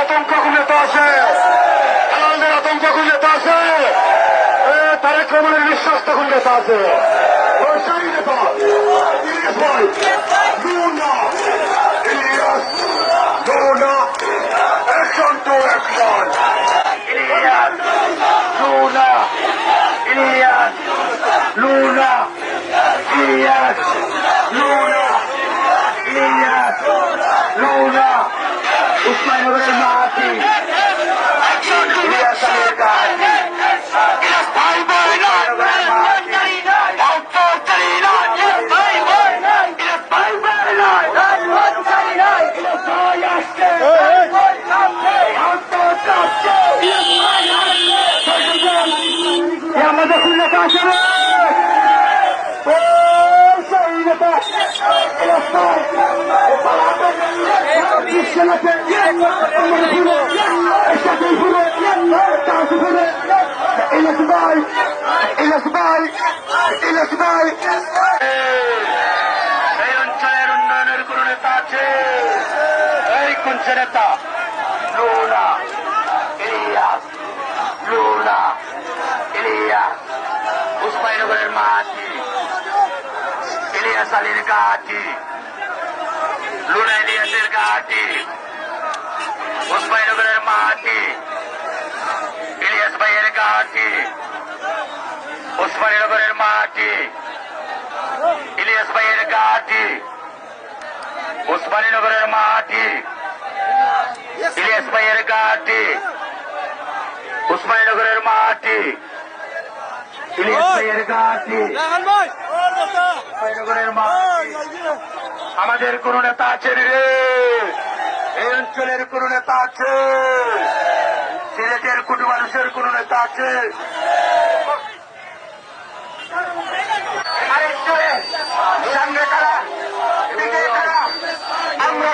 আতঙ্ক খুলেতে আছে। দালালদের আতঙ্ক খুলেতে আছে। তারেক রহমানের নিঃশ্বাস তখন নেতা আছে। ওই নেতা, ইলিয়াস ভাই। Luna, Ilyas, Luna. Action to action Luna, Ilyas Luna Ilyas, Luna. Ilyas ভাই ইলাস ভাই ইলাস ভাই এই অঞ্চলের উন্নয়নের কোন নেতা আছে? এই কোন নেতা লুনা ইলিয়াস লুনা ইলিয়াস মাটি ইলিয়াস আলীর গাটি। লুনা ইলিয়াসের গাটি। উসমাইনগরের মাটি। ইলিয়াস ভাইয়ের গাটি। উসমানীনগরের মাটি। ইলিয়াস ভাইয়ের গাটি। উসমানীনগরের মাটি। ইলিয়াস ভাইয়ের গাটি। উসমানীনগরের মাটি। ভাইয়ের আমাদের কোন নেতা আছে রে? এই অঞ্চলের কোন নেতা আছে? সিলেটের কোন মানুষের কোন নেতা আছে? সামনে আমরা